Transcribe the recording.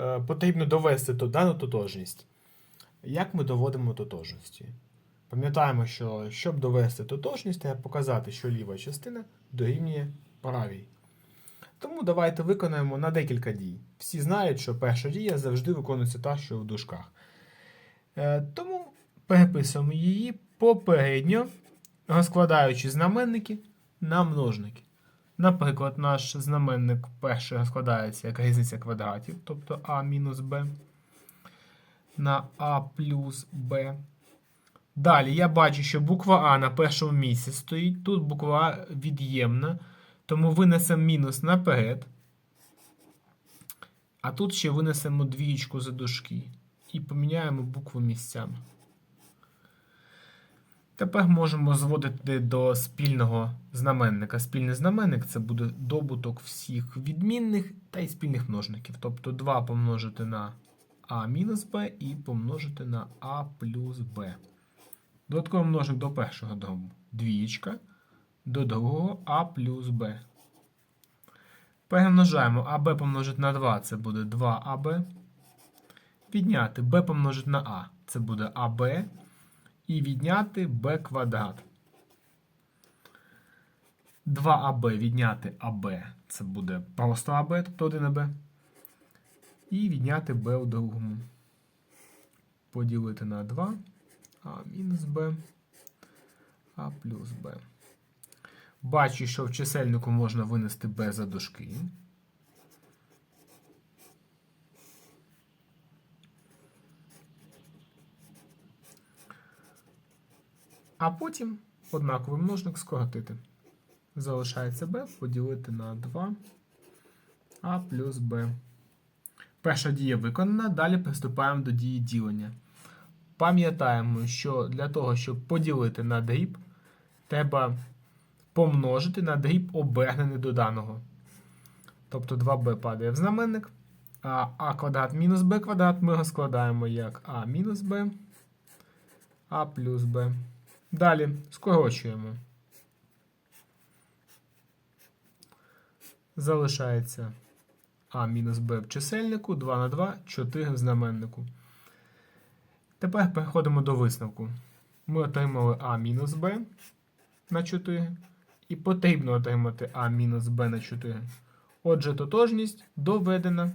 е, потрібно довести дану тотожність. Як ми доводимо тотожності? Пам'ятаємо, що щоб довести тотожність, треба показати, що ліва частина дорівнює правій. Тому давайте виконаємо на декілька дій. Всі знають, що перша дія завжди виконується та, що в дужках. Е, тому переписуємо її попередньо, розкладаючи знаменники на множники. Наприклад, наш знаменник перший розкладається як різниця квадратів, тобто а мінус b на а плюс b. Далі я бачу, що буква А на першому місці стоїть. Тут буква А від'ємна, тому винесемо мінус наперед. А тут ще винесемо двієчку за дужки і поміняємо букву місцями. Тепер можемо зводити до спільного знаменника. Спільний знаменник це буде добуток всіх відмінних та й спільних множників. Тобто 2 помножити на а мінус b і помножити на а плюс b. Додатковий множник до першого дробу. Двієчка. До другого а плюс b. Перемножаємо АБ помножити на 2, це буде 2АБ. Відняти b помножити на а, це буде АБ. І відняти b квадрат. 2АБ відняти АБ, це буде просто АБ, тобто 1АБ. І відняти b у другому. Поділити на 2. А мінус b. А плюс b. Бачу, що в чисельнику можна винести b за дужки. А потім однаковий множник скоротити. Залишається b поділити на 2 а плюс b. Перша дія виконана, далі приступаємо до дії ділення. Пам'ятаємо, що для того, щоб поділити на дріб, треба помножити на дріб обернений до даного. Тобто 2b падає в знаменник, а а квадрат мінус b квадрат ми розкладаємо як а мінус b, а плюс b. Далі скорочуємо. Залишається а мінус b в чисельнику, 2 на 2, 4 в знаменнику. Тепер переходимо до висновку. Ми отримали а мінус b на 4. І потрібно отримати а мінус b на 4. Отже, тотожність доведена.